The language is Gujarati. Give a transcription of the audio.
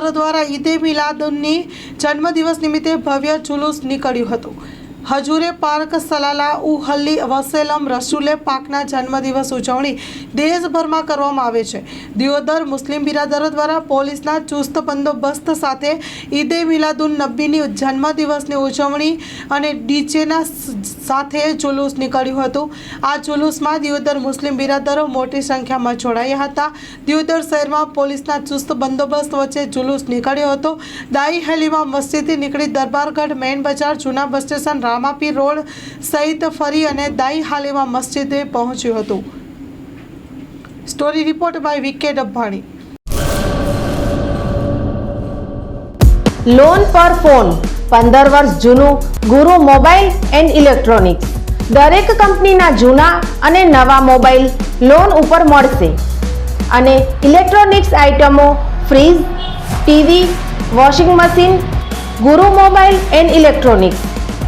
દ્વારા ઈદે મિલાદુનની જન્મદિવસ નિમિત્તે ભવ્ય જુલુસ નીકળ્યું હતું. હજુરે પાર્ક સલાલા ઉહલ્લી વસેલમ રસુલે પાકના જન્મદિવસ ઉજવણી દેશભરમાં કરવામાં આવે છે. દિયોદર મુસ્લિમ બિરાદરો દ્વારા પોલીસના ચુસ્ત બંદોબસ્ત સાથે ઈદે મિલાદુન નબીની જન્મદિવસની ઉજવણી અને ડીજેના સાથે જુલુસ નીકળ્યું હતું. આ જુલુસમાં દિયોદર મુસ્લિમ બિરાદરો મોટી સંખ્યામાં જોડાયા હતા. દિયોદર શહેરમાં પોલીસના ચુસ્ત બંદોબસ્ત વચ્ચે જુલુસ નીકળ્યો હતો. દાઈ હેલીમાં મસ્જિદથી નીકળી દરબારગઢ મેઇન બજાર જૂના બસ સ્ટેશન રામાપીર રોડ સહિત ફરી અને દાઈ હાલીમાં મસ્જિદે પહોંચ્યું હતું. સ્ટોરી રિપોર્ટ બાય વિકે ડબ્બાણી. લોન પર ફોન. પંદર વર્ષ જૂનું ગુરુ મોબાઈલ એન્ડ ઇલેક્ટ્રોનિક્સ. દરેક કંપનીના જૂના અને નવા મોબાઈલ લોન ઉપર મળશે. અને ઇલેક્ટ્રોનિક્સ આઇટમો fridge, TV, washing machine, Guru mobile and electronics.